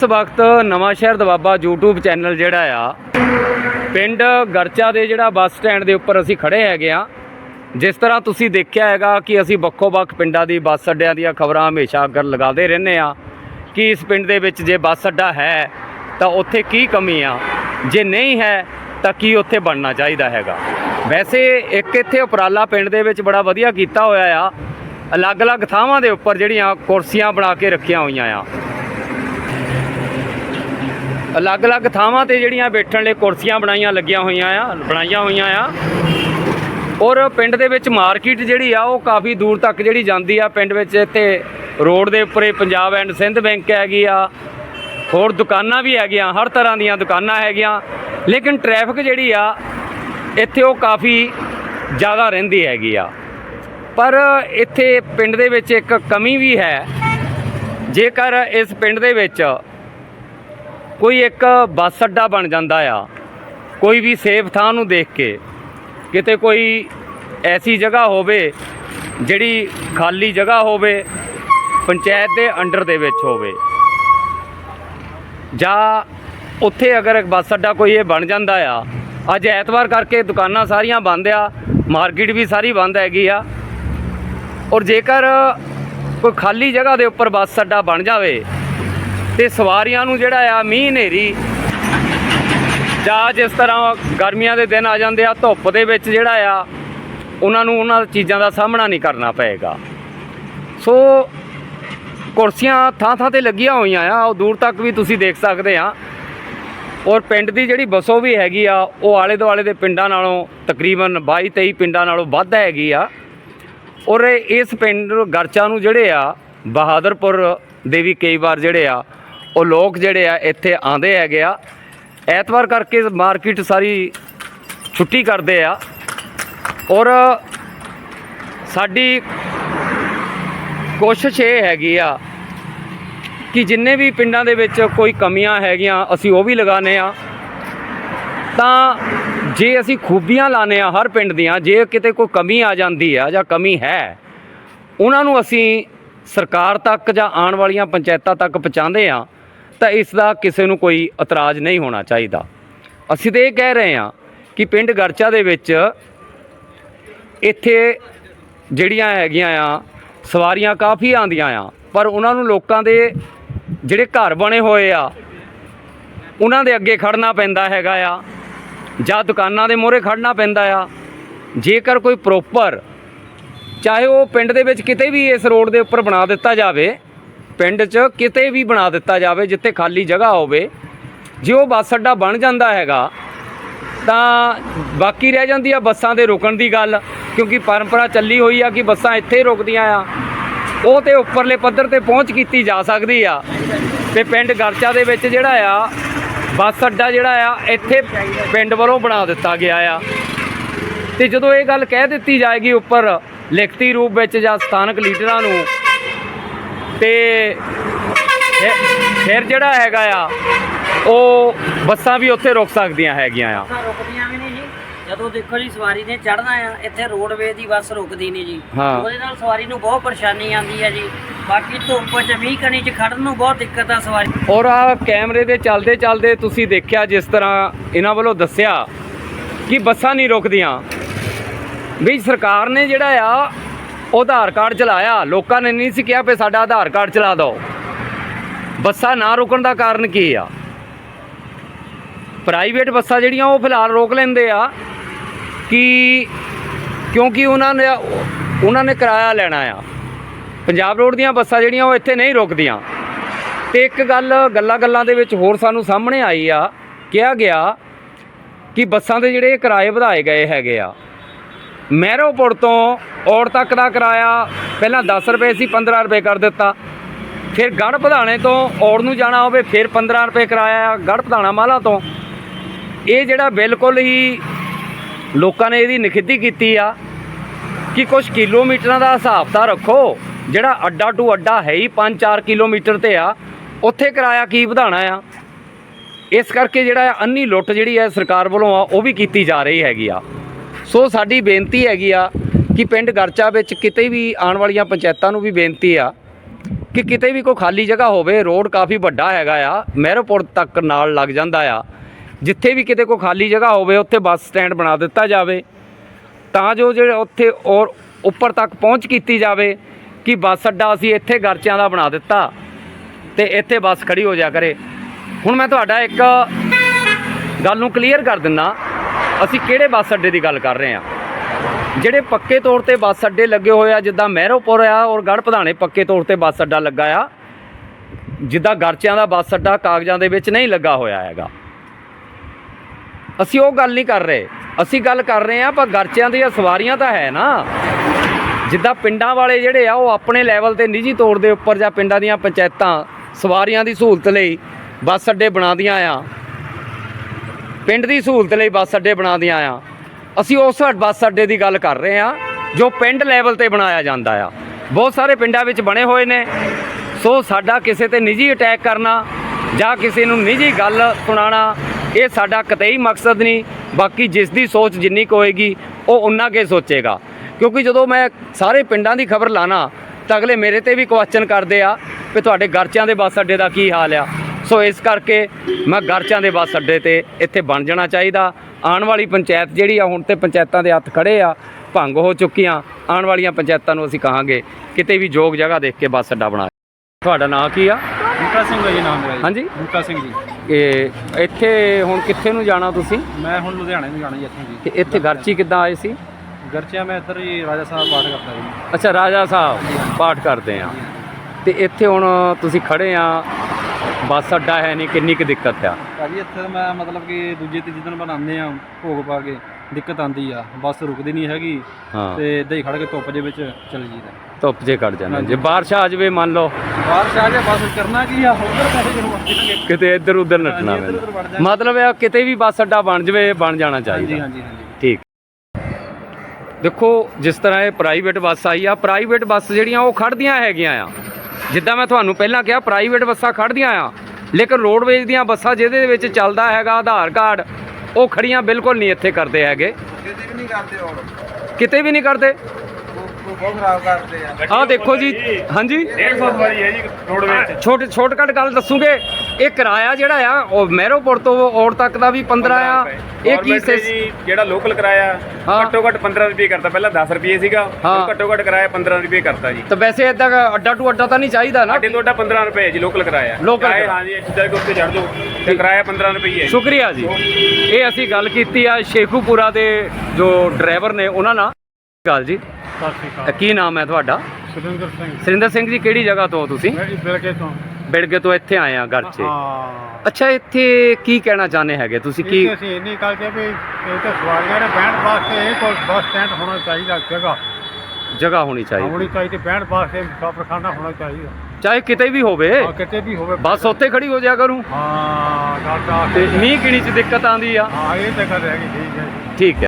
ਇਸ ਵਕਤ ਨਵਾਂ ਸ਼ਹਿਰ ਦਵਾਬਾ YouTube ਚੈਨਲ ਜਿਹੜਾ ਆ, ਪਿੰਡ ਗਰਚਾ ਦੇ ਜਿਹੜਾ ਬੱਸ ਸਟੈਂਡ ਦੇ ਉੱਪਰ ਅਸੀਂ ਖੜੇ ਹੈਗੇ ਆ। ਜਿਸ ਤਰ੍ਹਾਂ ਤੁਸੀਂ ਦੇਖਿਆ ਹੈਗਾ ਕਿ ਅਸੀਂ ਵੱਖੋ-ਵੱਖ ਪਿੰਡਾਂ ਦੀ ਬੱਸ ਅੱਡਿਆਂ ਦੀਆਂ ਖਬਰਾਂ ਹਮੇਸ਼ਾ ਅਗਰ ਲਗਾਉਂਦੇ ਰਹਿੰਦੇ ਆ ਕਿ ਇਸ ਪਿੰਡ ਦੇ ਵਿੱਚ ਜੇ ਬੱਸ ਅੱਡਾ ਹੈ, ਤਾਂ ਉੱਥੇ ਕੀ ਕਮੀ ਆ? ਜੇ ਨਹੀਂ ਹੈ, ਤਾਂ ਕੀ ਉੱਥੇ ਬਣਨਾ ਚਾਹੀਦਾ ਹੈਗਾ? ਵੈਸੇ ਇੱਕ ਇੱਥੇ ਉਪਰਾਲਾ ਪਿੰਡ ਦੇ ਵਿੱਚ ਬੜਾ ਵਧੀਆ ਕੀਤਾ ਹੋਇਆ ਆ। ਅਲੱਗ-ਅਲੱਗ ਥਾਵਾਂ ਦੇ ਉੱਪਰ ਜਿਹੜੀਆਂ ਕੁਰਸੀਆਂ ਬਣਾ ਕੇ ਰੱਖੀਆਂ ਹੋਈਆਂ ਆ। ਅਲੱਗ-ਅਲੱਗ ਥਾਵਾਂ ਤੇ ਜਿਹੜੀਆਂ ਬੈਠਣ ਲਈ ਕੁਰਸੀਆਂ ਬਣਾਈਆਂ ਲੱਗੀਆਂ ਹੋਈਆਂ ਆ, ਬਣਾਈਆਂ ਹੋਈਆਂ ਆ। ਔਰ ਪਿੰਡ ਦੇ ਵਿੱਚ ਮਾਰਕੀਟ ਜਿਹੜੀ ਆ, ਉਹ ਕਾਫੀ ਦੂਰ ਤੱਕ ਜਿਹੜੀ ਜਾਂਦੀ ਆ ਪਿੰਡ ਵਿੱਚ। ਇੱਥੇ ਰੋਡ ਦੇ ਉੱਪਰ ਪੰਜਾਬ ਐਂਡ ਸਿੰਧ ਬੈਂਕ ਹੈਗੀ ਆ। ਹੋਰ ਦੁਕਾਨਾਂ ਵੀ ਹੈਗੀਆਂ, ਹਰ ਤਰ੍ਹਾਂ ਦੀਆਂ ਦੁਕਾਨਾਂ ਹੈਗੀਆਂ। ਲੇਕਿਨ ਟ੍ਰੈਫਿਕ ਜਿਹੜੀ ਆ, ਇੱਥੇ ਉਹ ਕਾਫੀ ਜ਼ਿਆਦਾ ਰਹਿੰਦੀ ਹੈਗੀ ਆ। ਪਰ ਇੱਥੇ ਪਿੰਡ ਦੇ ਵਿੱਚ ਇੱਕ ਕਮੀ ਵੀ ਹੈ। ਜੇਕਰ ਇਸ ਪਿੰਡ ਦੇ ਵਿੱਚ ਕੋਈ ਇੱਕ ਬੱਸ ਅੱਡਾ ਬਣ ਜਾਂਦਾ ਆ, ਕੋਈ ਵੀ ਸੇਫ ਥਾਂ ਨੂੰ ਦੇਖ ਕੇ, ਕਿਤੇ ਕੋਈ ਐਸੀ ਜਗ੍ਹਾ ਹੋਵੇ ਜਿਹੜੀ ਖਾਲੀ ਜਗ੍ਹਾ ਹੋਵੇ, ਪੰਚਾਇਤ ਦੇ ਅੰਡਰ ਦੇ ਵਿੱਚ ਹੋਵੇ। ਜਾਂ ਉੱਥੇ ਅਗਰ ਇੱਕ ਬੱਸ ਅੱਡਾ ਕੋਈ ਇਹ ਬਣ ਜਾਂਦਾ ਆ, ਅੱਜ ਐਤਵਾਰ ਕਰਕੇ ਦੁਕਾਨਾਂ ਸਾਰੀਆਂ ਬੰਦ ਆ, ਮਾਰਕੀਟ ਵੀ ਸਾਰੀ ਬੰਦ ਹੈਗੀ ਆ, ਔਰ ਜੇਕਰ ਕੋਈ ਖਾਲੀ ਜਗ੍ਹਾ ਦੇ ਉੱਪਰ ਬੱਸ ਅੱਡਾ ਬਣ ਜਾਵੇ ਤੇ ਸਵਾਰੀਆਂ ਨੂੰ ਜਿਹੜਾ ਆ ਮੀਂਹ ਹਨੇਰੀ ਜਾਂ ਜਿਸ ਤਰ੍ਹਾਂ ਗਰਮੀਆਂ ਦੇ ਦਿਨ ਆ ਜਾਂਦੇ ਆ, ਧੁੱਪ ਦੇ ਵਿੱਚ ਜਿਹੜਾ ਆ, ਉਹਨਾਂ ਨੂੰ ਉਹਨਾਂ ਚੀਜ਼ਾਂ ਦਾ ਸਾਹਮਣਾ ਨਹੀਂ ਕਰਨਾ ਪਏਗਾ। ਸੋ ਕੁਰਸੀਆਂ ਥਾਂ ਥਾਂ ਤੇ ਲੱਗੀਆਂ ਹੋਈਆਂ ਆ, ਉਹ ਦੂਰ ਤੱਕ ਵੀ ਤੁਸੀਂ ਦੇਖ ਸਕਦੇ ਆ। ਔਰ ਪਿੰਡ ਦੀ ਜਿਹੜੀ ਬਸੋ ਵੀ ਹੈਗੀ ਆ, ਉਹ ਆਲੇ ਦੁਆਲੇ ਦੇ ਪਿੰਡਾਂ ਨਾਲੋਂ ਤਕਰੀਬਨ 22 23 ਪਿੰਡਾਂ ਨਾਲੋਂ ਵੱਧ ਹੈਗੀ ਆ। ਔਰ ਇਸ ਪਿੰਡ ਗਰਚਾ ਨੂੰ ਜਿਹੜੇ ਆ, ਬਹਾਦਰਪੁਰ ਦੇ ਵੀ ਕਈ ਵਾਰ ਜਿਹੜੇ ਆ ਉਹ ਲੋਕ ਜਿਹੜੇ ਆ, ਇੱਥੇ ਆਂਦੇ ਹੈਗੇ ਆ। ਐਤਵਾਰ ਕਰਕੇ ਮਾਰਕੀਟ ਸਾਰੀ ਛੁੱਟੀ ਕਰਦੇ ਆ। ਔਰ ਸਾਡੀ ਕੋਸ਼ਿਸ਼ ਇਹ ਹੈਗੀ ਆ ਕਿ ਜਿੰਨੇ ਵੀ ਪਿੰਡਾਂ ਦੇ ਵਿੱਚ ਕੋਈ ਕਮੀਆਂ ਹੈਗੀਆਂ, ਅਸੀਂ ਉਹ ਵੀ ਲਗਾਉਂਦੇ ਆ। ਤਾਂ ਜੇ ਅਸੀਂ ਖੂਬੀਆਂ ਲਾਣੇ ਆ ਹਰ ਪਿੰਡ ਦੀਆਂ, ਜੇ ਕਿਤੇ ਕੋਈ ਕਮੀ ਆ ਜਾਂਦੀ ਆ ਜਾਂ ਕਮੀ ਹੈ, ਉਹਨਾਂ ਨੂੰ ਅਸੀਂ ਸਰਕਾਰ ਤੱਕ ਜਾਂ ਆਉਣ ਵਾਲੀਆਂ ਪੰਚਾਇਤਾਂ ਤੱਕ ਪਹੁੰਚਾਉਂਦੇ ਆ। ਤਾਂ ਇਸ ਦਾ ਕਿਸੇ ਨੂੰ ਕੋਈ ਇਤਰਾਜ਼ ਨਹੀਂ ਹੋਣਾ ਚਾਹੀਦਾ। ਅਸੀਂ ਤਾਂ ਇਹ ਕਹਿ ਰਹੇ ਹਾਂ ਕਿ ਪਿੰਡ ਗਰਚਾ ਦੇ ਵਿੱਚ ਇੱਥੇ ਜਿਹੜੀਆਂ ਹੈਗੀਆਂ ਆ, ਸਵਾਰੀਆਂ ਕਾਫੀ ਆਉਂਦੀਆਂ ਆ, ਪਰ ਉਹਨਾਂ ਨੂੰ ਲੋਕਾਂ ਦੇ ਜਿਹੜੇ ਘਰ ਬਣੇ ਹੋਏ ਆ, ਉਹਨਾਂ ਦੇ ਅੱਗੇ ਖੜਨਾ ਪੈਂਦਾ ਹੈਗਾ ਆ, ਜਾਂ ਦੁਕਾਨਾਂ ਦੇ ਮੂਹਰੇ ਖੜਨਾ ਪੈਂਦਾ ਆ। ਜੇਕਰ ਕੋਈ ਪ੍ਰੋਪਰ ਚਾਹੇ ਉਹ ਪਿੰਡ ਦੇ ਵਿੱਚ ਕਿਤੇ ਵੀ ਇਸ ਰੋਡ ਦੇ ਉੱਪਰ ਬਣਾ ਦਿੱਤਾ ਜਾਵੇ ਪਿੰਡ 'ਚ ਕਿਤੇ ਵੀ ਬਣਾ ਦਿੱਤਾ ਜਾਵੇ, ਜਿੱਥੇ ਖਾਲੀ ਜਗ੍ਹਾ ਹੋਵੇ, ਜੇ ਉਹ ਬੱਸ ਅੱਡਾ ਬਣ ਜਾਂਦਾ ਹੈਗਾ, ਤਾਂ ਬਾਕੀ ਰਹਿ ਜਾਂਦੀ ਆ ਬੱਸਾਂ ਦੇ ਰੁਕਣ ਦੀ ਗੱਲ, ਕਿਉਂਕਿ ਪਰੰਪਰਾ ਚੱਲੀ ਹੋਈ ਆ ਕਿ ਬੱਸਾਂ ਇੱਥੇ ਰੁਕਦੀਆਂ ਆ। ਉਹ ਤੇ ਉੱਪਰਲੇ ਪੱਧਰ ਤੇ ਪਹੁੰਚ ਕੀਤੀ ਜਾ ਸਕਦੀ ਆ। ਤੇ ਪਿੰਡ ਗਰਚਾ ਦੇ ਵਿੱਚ ਜਿਹੜਾ ਆ, ਬੱਸ ਅੱਡਾ ਜਿਹੜਾ ਆ, ਇੱਥੇ ਪਿੰਡ ਵੱਲੋਂ ਬਣਾ ਦਿੱਤਾ ਗਿਆ ਆ। ਤੇ ਜਦੋਂ ਇਹ ਗੱਲ ਕਹਿ ਦਿੱਤੀ ਜਾਏਗੀ ਉੱਪਰ, ਲਿਖਤੀ ਰੂਪ ਵਿੱਚ ਜਾਂ ਸਥਾਨਕ ਲੀਡਰਾਂ ਨੂੰ ਤੇ ਫਿਰ- ਜਿਹੜਾ ਹੈਗਾ ਆ ਉਹ ਬੱਸਾਂ ਵੀ ਉੱਥੇ ਰੁਕ ਸਕਦੀਆਂ ਹੈਗੀਆਂ ਆ। ਰੁਕਦੀਆਂ ਵੀ ਨਹੀਂ ਜੀ। ਜਦੋਂ ਦੇਖੋ ਜੀ ਸਵਾਰੀ ਨੇ ਚੜਨਾ ਆ ਇੱਥੇ ਰੋਡਵੇ ਦੀ ਬੱਸ ਰੁਕਦੀ ਨਹੀਂ ਜੀ। ਉਹਦੇ ਨਾਲ ਸਵਾਰੀ ਨੂੰ ਬਹੁਤ ਪਰੇਸ਼ਾਨੀ ਆਉਂਦੀ ਹੈ ਜੀ। ਬਾਕੀ ਧੁੱਪ ਚ ਮੀਂਹ ਕਣੀ ਚ ਖੜਨ ਨੂੰ ਬਹੁਤ ਦਿੱਕਤ ਆ ਸਵਾਰੀ ਔਰ ਆ ਕੈਮਰੇ ਦੇ ਚੱਲਦੇ ਚੱਲਦੇ ਤੁਸੀਂ ਦੇਖਿਆ ਜਿਸ ਤਰ੍ਹਾਂ ਇਹਨਾਂ ਵੱਲੋਂ ਦੱਸਿਆ ਕਿ ਬੱਸਾਂ ਨਹੀਂ ਰੁਕਦੀਆਂ। ਵੀ ਸਰਕਾਰ ਨੇ ਜਿਹੜਾ ਆ ਉਹ ਆਧਾਰ ਕਾਰਡ ਚਲਾਇਆ। ਲੋਕਾਂ ਨੇ ਨਹੀਂ ਸੀ ਕਿਹਾ ਵੀ ਸਾਡਾ ਆਧਾਰ ਕਾਰਡ ਚਲਾ ਦਿਓ। ਬੱਸਾਂ ਨਾ ਰੁਕਣ ਦਾ ਕਾਰਨ ਕੀ ਆ? ਪ੍ਰਾਈਵੇਟ ਬੱਸਾਂ ਜਿਹੜੀਆਂ ਉਹ ਫਿਲਹਾਲ ਰੋਕ ਲੈਂਦੇ ਆ ਕਿ ਕਿਉਂਕਿ ਉਹਨਾਂ ਨੇ ਉਹਨਾਂ ਨੇ ਕਿਰਾਇਆ ਲੈਣਾ ਆ। ਪੰਜਾਬ ਰੋਡ ਦੀਆਂ ਬੱਸਾਂ ਜਿਹੜੀਆਂ ਉਹ ਇੱਥੇ ਨਹੀਂ ਰੁਕਦੀਆਂ। ਤੇ ਇੱਕ ਗੱਲ ਗੱਲਾਂ ਗੱਲਾਂ ਦੇ ਵਿੱਚ ਹੋਰ ਸਾਨੂੰ ਸਾਹਮਣੇ ਆਈ ਆ। ਕਿਹਾ ਗਿਆ ਕਿ ਬੱਸਾਂ ਦੇ ਜਿਹੜੇ ਕਿਰਾਏ ਵਧਾਏ ਗਏ ਹੈਗੇ ਆ। ਮੈਰੋਪੁਰ ਤੋਂ ਔੜ ਤੱਕ ਦਾ ਕਿਰਾਇਆ ਪਹਿਲਾਂ 10 ਰੁਪਏ ਸੀ 15 ਰੁਪਏ ਕਰ ਦਿੱਤਾ। ਫਿਰ ਗੜ ਪਧਾਣੇ ਤੋਂ ਔੜ ਨੂੰ ਜਾਣਾ ਹੋਵੇ, ਫਿਰ 15 ਰੁਪਏ ਕਿਰਾਇਆ ਆ ਗੜ ਪਧਾਣਾ ਮਾਲਾ ਤੋਂ। ਇਹ ਜਿਹੜਾ ਬਿਲਕੁਲ ਹੀ ਲੋਕਾਂ ਨੇ ਇਹਦੀ ਨਿਖੇਧੀ ਕੀਤੀ ਆ ਕਿ ਕੁਝ ਕਿਲੋਮੀਟਰਾਂ ਦਾ ਹਿਸਾਬ ਤਾਂ ਰੱਖੋ, ਜਿਹੜਾ ਅੱਡਾ ਟੂ ਅੱਡਾ ਹੈ ਹੀ 5-4 ਕਿਲੋਮੀਟਰ ਤੇ ਆ, ਉੱਥੇ ਕਿਰਾਇਆ ਕੀ ਵਧਾਣਾ ਆ? ਇਸ ਕਰਕੇ ਜਿਹੜਾ ਅੰਨੀ ਲੁੱਟ ਜਿਹੜੀ ਹੈ ਸਰਕਾਰ ਵੱਲੋਂ ਆ, ਉਹ ਵੀ ਕੀਤੀ ਜਾ ਰਹੀ ਹੈਗੀ ਆ। ਸੋ ਸਾਡੀ ਬੇਨਤੀ ਹੈਗੀ ਆ ਕਿ ਪਿੰਡ ਗਰਚਾ ਵਿੱਚ ਕਿਤੇ ਵੀ ਆਉਣ ਵਾਲੀਆਂ ਪੰਚਾਇਤਾਂ ਨੂੰ ਵੀ ਬੇਨਤੀ ਆ ਕਿ ਕਿਤੇ ਵੀ ਕੋਈ ਖਾਲੀ ਜਗ੍ਹਾ ਹੋਵੇ, ਰੋਡ ਕਾਫੀ ਵੱਡਾ ਹੈਗਾ ਆ, ਮਹਿਰੋਪੁਰ ਤੱਕ ਨਾਲ ਲੱਗ ਜਾਂਦਾ ਆ। ਜਿੱਥੇ ਵੀ ਕਿਤੇ ਕੋਈ ਖਾਲੀ ਜਗ੍ਹਾ ਹੋਵੇ, ਉੱਥੇ ਬੱਸ ਸਟੈਂਡ ਬਣਾ ਦਿੱਤਾ ਜਾਵੇ। ਤਾਂ ਜੋ ਜਿਹੜੇ ਉੱਥੇ ਔਰ ਉੱਪਰ ਤੱਕ ਪਹੁੰਚ ਕੀਤੀ ਜਾਵੇ ਕਿ ਬੱਸ ਅੱਡਾ ਅਸੀਂ ਇੱਥੇ ਗਰਚਿਆਂ ਦਾ ਬਣਾ ਦਿੱਤਾ ਤੇ ਇੱਥੇ ਬੱਸ ਖੜੀ ਹੋ ਜਾ ਕਰੇ। ਹੁਣ ਮੈਂ ਤੁਹਾਡਾ ਇੱਕ ਗੱਲ ਨੂੰ ਕਲੀਅਰ ਕਰ ਦਿੰਦਾ, ਅਸੀਂ ਕਿਹੜੇ ਬੱਸ ਅੱਡੇ ਦੀ ਗੱਲ ਕਰ ਰਹੇ ਹਾਂ? ਜਿਹੜੇ ਪੱਕੇ ਤੌਰ ਤੇ ਬੱਸ ਅੱਡੇ ਲੱਗੇ ਹੋਏ ਆ, ਜਿੱਦਾਂ ਮਹਿਰੋਪੁਰ ਆ ਔਰ ਗੜ੍ਹ ਪ੍ਰਧਾਨੇ ਪੱਕੇ ਤੌਰ ਤੇ ਬੱਸ ਅੱਡਾ ਲੱਗਾ ਆ, ਜਿੱਦਾਂ ਗਰਚਿਆਂ ਦਾ ਬੱਸ ਅੱਡਾ ਕਾਗਜ਼ਾਂ ਦੇ ਵਿੱਚ ਨਹੀਂ ਲੱਗਾ ਹੋਇਆ ਹੈਗਾ। ਅਸੀਂ ਉਹ ਗੱਲ ਨਹੀਂ ਕਰ ਰਹੇ। ਅਸੀਂ ਗੱਲ ਕਰ ਰਹੇ ਆ ਪਰ ਗਰਚਿਆਂ ਦੀਆਂ ਸਵਾਰੀਆਂ ਤਾਂ ਹੈ ਨਾ। ਜਿੱਦਾਂ ਪਿੰਡਾਂ ਵਾਲੇ ਜਿਹੜੇ ਆ, ਉਹ ਆਪਣੇ ਲੈਵਲ ਤੇ ਨਿੱਜੀ ਤੌਰ ਦੇ ਉੱਪਰ ਜਾਂ ਪਿੰਡਾਂ ਦੀਆਂ ਪੰਚਾਇਤਾਂ ਸਵਾਰੀਆਂ ਦੀ ਸਹੂਲਤ ਲਈ ਬੱਸ ਅੱਡੇ ਬਣਾਉਂਦੀਆਂ ਆ। ਪਿੰਡ ਦੀ ਸਹੂਲਤ ਲਈ ਬੱਸ ਅੱਡੇ ਬਣਾਉਂਦੀਆਂ ਆ। ਅਸੀਂ ਉਸ ਬੱਸ ਅੱਡੇ ਦੀ ਗੱਲ ਕਰ ਰਹੇ ਹਾਂ, ਜੋ ਪਿੰਡ ਲੈਵਲ ਤੇ ਬਣਾਇਆ ਜਾਂਦਾ ਆ। ਬਹੁਤ ਸਾਰੇ ਪਿੰਡਾਂ ਵਿੱਚ ਬਣੇ ਹੋਏ ਨੇ। ਸੋ ਸਾਡਾ ਕਿਸੇ ਤੇ ਨਿੱਜੀ ਅਟੈਕ ਕਰਨਾ ਜਾਂ ਕਿਸੇ ਨੂੰ ਨਿੱਜੀ ਗੱਲ ਸੁਣਾਉਣਾ, ਇਹ ਸਾਡਾ ਕਤਈ ਮਕਸਦ ਨਹੀਂ। ਬਾਕੀ ਜਿਸ ਦੀ ਸੋਚ ਜਿੰਨੀ ਕੁ ਹੋਏਗੀ, ਉਹ ਉਨਾ ਕੇ ਸੋਚੇਗਾ। ਕਿਉਂਕਿ ਜਦੋਂ ਮੈਂ ਸਾਰੇ ਪਿੰਡਾਂ ਦੀ ਖਬਰ ਲਾਣਾ, ਤਾਂ ਅਗਲੇ ਮੇਰੇ ਤੇ ਵੀ ਕੁਐਸਚਨ ਕਰਦੇ ਆ ਵੀ ਤੁਹਾਡੇ ਗਰਚਿਆਂ ਦੇ ਬੱਸ ਅੱਡੇ ਦਾ ਕੀ ਹਾਲ ਆ। ਸੋ ਇਸ ਕਰਕੇ ਮੈਂ ਗਰਚਾਂ ਦੇ ਬੱਸ ਅੱਡੇ ਤੇ ਇੱਥੇ ਬਣ ਜਾਣਾ ਚਾਹੀਦਾ। ਆਉਣ ਵਾਲੀ ਪੰਚਾਇਤ ਜਿਹੜੀ ਆ ਹੁਣ ਤੇ ਪੰਚਾਇਤਾਂ ਦੇ ਹੱਥ ਖੜੇ ਆ ਭੰਗ ਹੋ ਚੁੱਕੀਆਂ। ਆਉਣ ਵਾਲੀਆਂ ਪੰਚਾਇਤਾਂ ਨੂੰ ਅਸੀਂ ਕਹਾਂਗੇ ਕਿਤੇ ਵੀ ਯੋਗ ਜਗ੍ਹਾ ਦੇਖ ਕੇ ਬੱਸ ਅੱਡਾ ਬਣਾ। ਤੁਹਾਡਾ ਨਾਂ ਕੀ ਆ? ਬੂਟਾ ਸਿੰਘ ਜੀ ਨਾਮ ਮੇਰਾ ਹਾਂਜੀ। ਬੂਟਾ ਸਿੰਘ ਜੀ। ਇਹ ਇੱਥੇ ਹੁਣ ਕਿੱਥੇ ਨੂੰ ਜਾਣਾ ਤੁਸੀਂ? ਮੈਂ ਹੁਣ ਲੁਧਿਆਣੇ ਨੂੰ ਜਾਣਾ ਜੀ ਇੱਥੋਂ ਜੀ। ਤੇ ਇੱਥੇ ਗਰਚੀ ਕਿੱਦਾਂ ਆਏ ਸੀ? ਗਰਚਿਆ ਮੈਂ ਇੱਧਰ ਹੀ ਰਾਜਾ ਸਾਹਿਬ ਪਾਠ ਕਰਦਾ ਜੀ। ਅੱਛਾ ਰਾਜਾ ਸਾਹਿਬ ਪਾਠ ਕਰਦੇ ਆ। ਤੇ ਇੱਥੇ ਹੁਣ ਤੁਸੀਂ ਖੜੇ ਆ ਬੱਸ ਅੱਡਾ ਹੈ ਨਹੀਂ ਕਿੰਨੀ ਕੁ ਦਿੱਕਤ ਆ। ਭਾਜੀ ਇੱਥੇ ਤਾਂ ਮੈਂ ਮਤਲਬ ਕਿ ਦੂਜੇ ਤੀਜੇ ਦਿਨ ਬਣਾਉਂਦੇ ਆ ਭੋਗ ਪਾ ਕੇ ਦਿੱਕਤ ਆਂਦੀ ਆ। ਬੱਸ ਰੁਕਦੀ ਨਹੀਂ ਹੈਗੀ ਹਾਂ। ਤੇ ਇਦਾਂ ਹੀ ਖੜ ਕੇ ਧੁੱਪ ਦੇ ਵਿੱਚ ਚੱਲ ਜੀਦਾ ਧੁੱਪ ਜੇ ਕੱਢ ਜਾਂਦੇ ਜੇ ਬਾਰਿਸ਼ ਆ ਜਾਵੇ ਮੰਨ ਲਓ। ਬਾਹਰ ਆ ਜਾ ਬੱਸ ਕਰਨਾ ਕੀ ਆ? ਉਧਰ ਪੈਸੇ ਕਿਨੂੰ ਵਰਤਣਗੇ ਕਿਤੇ ਇੱਧਰ ਉੱਧਰ ਨੱਠਣਾ ਹਾਂਜੀ, ਇੱਧਰ ਉੱਧਰ ਵੜ ਪੈਂਦਾ ਜਾਣਾ। ਮਤਲਬ ਇਹ ਕਿਤੇ ਵੀ ਬੱਸ ਅੱਡਾ ਬਣ ਜਾਵੇ ਬਣ ਜਾਣਾ ਹਾਂਜੀ ਚਾਹੀਦਾ। ਹਾਂਜੀ ਹਾਂਜੀ। ਠੀਕ। ਦੇਖੋ ਜਿਸ ਤਰ੍ਹਾਂ ਇਹ ਪ੍ਰਾਈਵੇਟ ਬੱਸ ਆਈ ਆ ਪ੍ਰਾਈਵੇਟ ਬੱਸ ਜਿਹੜੀਆਂ ਉਹ ਖੜਦੀਆਂ ਹੈਗੀਆਂ ਆ। ਜਿੱਦਾਂ ਮੈਂ ਤੁਹਾਨੂੰ ਪਹਿਲਾਂ ਕਿਹਾ ਪ੍ਰਾਈਵੇਟ ਬੱਸਾਂ ਖੜਦੀਆਂ ਆ। ਲੇਕਿਨ ਰੋਡਵੇਜ਼ ਦੀਆਂ ਬੱਸਾਂ ਜਿਹਦੇ ਵਿੱਚ ਚੱਲਦਾ ਹੈਗਾ ਆਧਾਰ ਕਾਰਡ ਉਹ ਖੜੀਆਂ ਬਿਲਕੁਲ ਨਹੀਂ ਇੱਥੇ ਕਰਦੇ ਹੈਗੇ। ਕਿਤੇ ਵੀ ਨਹੀਂ ਕਰਦੇ ਕਿਤੇ ਵੀ ਨਹੀਂ ਕਰਦੇ। ਬਹੁਤ ਖਰਾਬ ਕਰਦੇ ਆ। ਆਹ ਦੇਖੋ ਜੀ ਹਾਂਜੀ। 150 ਵਾਰੀ ਹੈ ਜੀ ਰੋਡ ਵਿੱਚ। ਛੋਟੇ ਛੋਟਕਟ ਗੱਲ ਦੱਸੂਗੇ। ਇਹ ਕਿਰਾਇਆ ਜਿਹੜਾ ਆ ਉਹ ਮਹਿਰੋਪੁਰ ਤੋਂ ਔਰ ਤੱਕ ਦਾ ਵੀ 15 ਆ। ਇਹ ਕੀ Government ਨੇ ਸਿਸ- ਜੀ ਜਿਹੜਾ ਲੋਕਲ ਕਿਰਾਇਆ ਹਾਂ। ਘੱਟੋ ਘੱਟ 15 ਰੁਪਏ ਕਰਤਾ। ਪਹਿਲਾਂ 10 ਰੁਪਏ ਸੀਗਾ ਹਾਂ। ਹੁਣ ਘੱਟੋ ਘੱਟ ਕਿਰਾਇਆ 15 ਰੁਪਏ ਕਰਤਾ ਜੀ। ਤਾਂ ਵੈਸੇ ਇਦਾਂ ਅੱਡਾ ਟੂ ਅੱਡਾ ਤਾਂ ਨਹੀਂ ਚਾਹੀਦਾ ਨਾ। ਸਾਡੇ ਤੋਂ ਅੱਡਾ 15 ਰੁਪਏ ਹੈ ਜੀ ਲੋਕਲ ਕਿਰਾਇਆ। Local ਚਾਹੇ ਕਿਰਾਇਆ। ਹਾਂ ਜੀ ਸਿੱਧਾ ਕਿ ਉੱਤੇ ਚੜ ਜਾਓ ਤੇ ਕਿਰਾਇਆ 15 ਰੁਪਏ ਹੈ ਜੀ। ਸ਼ੁਕਰੀਆ ਜੀ। ਇਹ ਅਸੀਂ ਗੱਲ ਕੀਤੀ ਆ ਸ਼ੇਖੂਪੁਰਾ ਦੇ ਜੋ ਡਰਾਈਵਰ ਨੇ ਉਹਨਾਂ ਨਾਲ। ਗੱਲ ਜੀ। ਸਤਿ ਸ਼੍ਰੀ ਅ, ਕੀ ਨਾਮ ਹੈ ਤੁਹਾਡਾ? ਸੁਰਿੰਦਰ ਸਿੰਘ। ਸੁਰਿੰਦਰ ਸਿੰਘ ਜੀ ਕਿਹੜੀ ਜਗ੍ਹਾ ਤੋਂ ਹੋ ਤੁਸੀਂ? ਮੈਂ ਬਿਲਕੇ ਤੋਂ। ਇੱਥੇ ਆਏ ਆ ਘਰ 'ਚ। ਹਾਂ। ਅੱਛਾ ਇੱਥੇ ਕੀ ਕਹਿਣਾ ਚਾਹੁੰਦੇ ਹੈਗੇ? ਤੁਸੀਂ ਕੀ ਕੀ ਅਸੀਂ ਇੰਨੀ ਗੱਲ ਕਿ ਵੀ ਇਹ ਤਾਂ ਸਵਾਰੀਆਂ ਨੇ ਬਹਿਣ ਵਾਸਤੇ ਇਹ ਕੋਈ ਬੱਸ ਸਟੈਂਡ ਹੋਣਾ ਚਾਹੀਦਾ ਜਗ੍ਹਾ। ਜਗ੍ਹਾ ਹੋਣੀ ਚਾਹੀਦੀ। ਹੋਣੀ ਚਾਹੀਦੀ ਬਹਿਣ ਵਾਸਤੇ ਸਾਫਰਖਾਨਾ ਹੋਣਾ ਚਾਹੀਦਾ। ਚਾਹੇ ਕਿਤੇ ਵੀ ਹੋਵੇ। ਆ ਕਿਤੇ ਵੀ ਹੋਵੇ। ਬੱਸ ਉੱਥੇ ਖੜੀ ਹੋ ਜਾਇਆ ਕਰੂ। ਹਾਂ ਡਾਟਾ ਤੇ ਮੀਂਹ ਕਿਣੀ 'ਚ ਦਿੱਕਤ ਆਂਦੀ ਆ। ਹਾਂ ਇਹ ਤਾਂ ਗੱਲ ਹੈਗੀ ਠੀਕ ਹੈ ਜੀ। ਠੀਕ ਹੈ।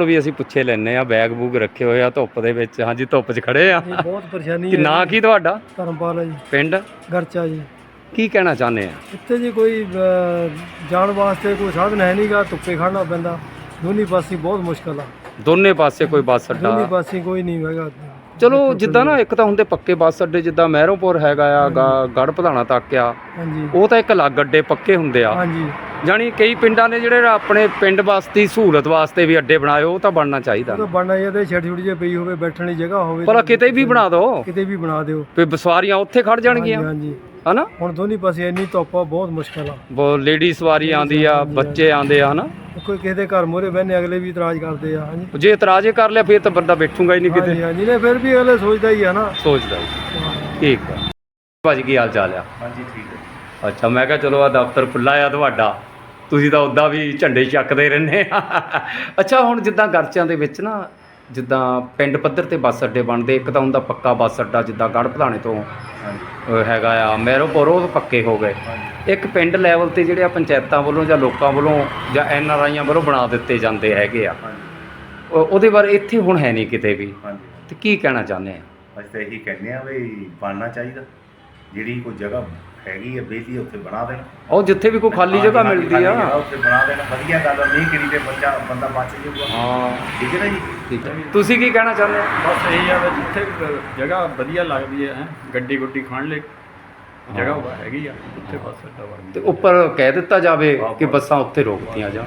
ਹੁਣ ਵੀ ਅਸੀਂ ਪੁੱਛੇ ਲੈਨੇ ਆ ਬੈਗ ਬੂਗ ਰੱਖੇ ਹੋਏ ਆ ਧੁੱਪ ਦੇ ਵਿੱਚ। ਹਾਂਜੀ ਧੁੱਪ 'ਚ ਖੜੇ ਆ। ਇਹ ਬਹੁਤ ਪਰੇਸ਼ਾਨੀ ਕਿ ਨਾਂ ਕੀ ਤੁਹਾਡਾ? ਧਰਮਪਾਲ ਹੈ ਜੀ। ਪਿੰਡ? ਗਰਚਾ ਜੀ। ਕੀ ਕਹਿਣਾ ਚਾਹੁੰਦੇ ਆ? ਇੱਥੇ ਜੀ ਕੋਈ ਅਹ, ਜਾਣ ਵਾਸਤੇ ਕੋਈ ਸਾਧਨ ਹੈ ਨਹੀਂਗਾ ਧੁੱਪੇ ਖੜਨਾ ਪੈਂਦਾ। ਦੋਨੀ ਪਾਸੇ ਬਹੁਤ ਮੁਸ਼ਕਲ ਆ। ਦੋਨੇ ਪਾਸੇ ਕੋਈ ਬੱਸ ਦੋਨੀ ਅੱਡਾ ਪਾਸੇ ਕੋਈ ਨਹੀਂ ਹੈਗਾ। ਚਲੋ ਜਿੱਦਾਂ ਨਾ ਇੱਕ ਤਾਂ ਹੁੰਦੇ ਪੱਕੇ ਬੱਸ ਅੱਡੇ ਜਿੱਦਾਂ ਮਹਿਰੋਪੁਰ ਹੈਗਾ ਆ ਗਾ- ਗੜ੍ਹ ਪ੍ਰਧਾਨਾ ਤੱਕ ਆ। ਹਾਂਜੀ। ਉਹ ਤਾਂ ਇੱਕ ਅਲੱਗ ਅੱਡੇ ਪੱਕੇ ਹੁੰਦੇ ਆ। ਹਾਂਜੀ। ਜਾਣੀ ਕਈ ਪਿੰਡਾਂ ਨੇ ਜਿਹੜੇ ਆਪਣੇ ਪਿੰਡ ਵਾਸਤੇ ਸਹੂਲਤ ਵਾਸਤੇ ਵੀ ਅੱਡੇ ਬਣਾਏ ਉਹ ਤਾਂ ਬਣਨਾ ਚਾਹੀਦਾ। ਉਹ ਤਾਂ ਬਣਨਾ ਚਾਹੀਦਾ ਛੋਟੀ ਛੋਟੀ ਜਿਹੀ ਪਈ ਹੋਵੇ ਬੈਠਣ ਲਈ ਜਗ੍ਹਾ ਹੋਵੇ ਭਲਾ ਕਿਤੇ ਵੀ ਬਣਾ ਦਿਓ। ਕਿਤੇ ਵੀ ਬਣਾ ਦਿਓ। ਵੀ ਸਵਾਰੀਆਂ ਉੱਥੇ ਖੜ ਜਾਣਗੀਆਂ। ਹਾਂਜੀ। ਹਾਂਜੀ ਹਨਾ? ਹੁਣ ਦੋਨੀ ਪਾਸੇ ਇੰਨੀ ਧੁੱਪ ਆ ਬਹੁਤ ਮੁਸ਼ਕਲ ਆ। ਬਹੁਤ ਲੇਡੀ ਸਵਾਰੀ ਆਂਦੀ ਆ ਬੱਚੇ ਆਂਦੇ ਆ ਹਨਾ? ਕੋਈ ਕਿਸੇ ਦੇ ਘਰ ਮੋਰੇ ਬਹਿਨੇ ਅਗਲੇ ਵੀ ਇਤਰਾਜ਼ ਕਰਦੇ ਆ ਹਾਂਜੀ। ਜੇ ਇਤਰਾਜ਼ ਹੀ ਕਰ ਲਿਆ ਫਿਰ ਤਾਂ ਬੰਦਾ ਬੈਠੂਗਾ ਹੀ ਨਹੀਂ ਹਾਂਜੀ ਕਿਤੇ। ਹਾਂਜੀ ਨੇ ਫਿਰ ਵੀ ਅਗਲੇ ਸੋਚਦਾ ਹੀ ਆ ਨਾ ਸੋਚਦਾ ਹੀ। ਠੀਕ ਆ। ਭਾਜੀ ਕੀ ਹਾਲ ਚਾਲ ਆ? ਹਾਂਜੀ ਠੀਕ ਹੈ ਅੱਛਾ ਮੈਂ ਕਿਹਾ ਚਲੋ ਆ ਦਫ਼ਤਰ ਖੁੱਲਾ ਆ ਤੁਹਾਡਾ। ਤੁਸੀਂ ਤਾਂ ਉਦਾਂ ਵੀ ਝੰਡੇ ਚੱਕਦੇ ਰਹਿੰਦੇ ਆ। ਅੱਛਾ ਹੁਣ ਜਿੱਦਾਂ ਗਰਚਿਆਂ ਦੇ ਵਿੱਚ ਨਾ ਜਿੱਦਾਂ ਪਿੰਡ ਪੱਧਰ ਤੇ ਬੱਸ ਅੱਡੇ ਬਣਦੇ ਇੱਕ ਤਾਂ ਹੁੰਦਾ ਪੱਕਾ ਬੱਸ ਅੱਡਾ ਜਿੱਦਾਂ ਗੜ੍ਹ ਪ੍ਰਧਾਨੇ ਤੋਂ ਹੈਗਾ ਆ ਮਹਿਰੋਪੁਰ ਉਹ ਪੱਕੇ ਹੋ ਗਏ। ਇੱਕ ਪਿੰਡ ਲੈਵਲ ਤੇ ਜਿਹੜੇ ਆ ਪੰਚਾਇਤਾਂ ਵੱਲੋਂ ਜਾਂ ਲੋਕਾਂ ਵੱਲੋਂ ਜਾਂ ਐਨ ਆਰ ਆਈਆਂ ਵੱਲੋਂ ਬਣਾ ਦਿੱਤੇ ਜਾਂਦੇ ਹੈਗੇ ਆ। ਉਹ- ਉਹਦੇ ਬਾਰੇ ਇੱਥੇ ਹੁਣ ਹੈ ਨਹੀਂ ਕਿਤੇ ਵੀ। ਤੇ ਕੀ ਕਹਿਣਾ ਚਾਹੁੰਦੇ ਆ? ਅਸੀਂ ਤਾਂ ਇਹੀ ਕਹਿੰਦੇ ਆ ਵੀ ਬਣਨਾ ਚਾਹੀਦਾ। ਜਿਹੜੀ ਕੋਈ ਜਗ੍ਹਾ ਹੈਗੀ ਹੈ ਬੇਦੀ ਉੱਥੇ ਬਣਾ ਦੇਣ। ਉਹ ਜਿੱਥੇ ਵੀ ਕੋਈ ਖਾਲੀ ਜਗ੍ਹਾ ਹਾਂਜੀ, ਮਿਲਦੀ ਖਾਲੀ ਆ ਉੱਥੇ ਬਣਾ ਦੇਣ ਵਧੀਆ ਗੱਲ ਆ ਨਹੀਂ ਕਿਰੀ ਤੇ ਬੱਚਾ ਬੰਦਾ ਬਚ ਜਾਊਗਾ। ਹਾਂ। ਠੀਕ ਹੈ ਨਾ ਜੀ? ਠੀਕ ਹੈ। ਤੁਸੀਂ ਕੀ ਕਹਿਣਾ ਚਾਹੁੰਦੇ ਹੋ? ਬਸ ਇਹ ਆ ਵੀ ਜਿੱਥੇ ਜਗ੍ਹਾ ਵਧੀਆ ਲੱਗਦੀ ਹੈ ਹੈਂ, ਗੱਡੀ ਗੁੱਡੀ ਖਾਣ ਲਈ ਜਗ੍ਹਾ ਵਾ ਹੈਗੀ ਆ ਉੱਥੇ ਬਸ ਅੱਡਾ ਵੜ ਤੇ ਉੱਪਰ ਕਹਿ ਦਿੱਤਾ ਜਾਵੇ ਕਿ ਬੱਸਾਂ ਉੱਥੇ ਰੋਕਤੀਆਂ ਜਾਣ।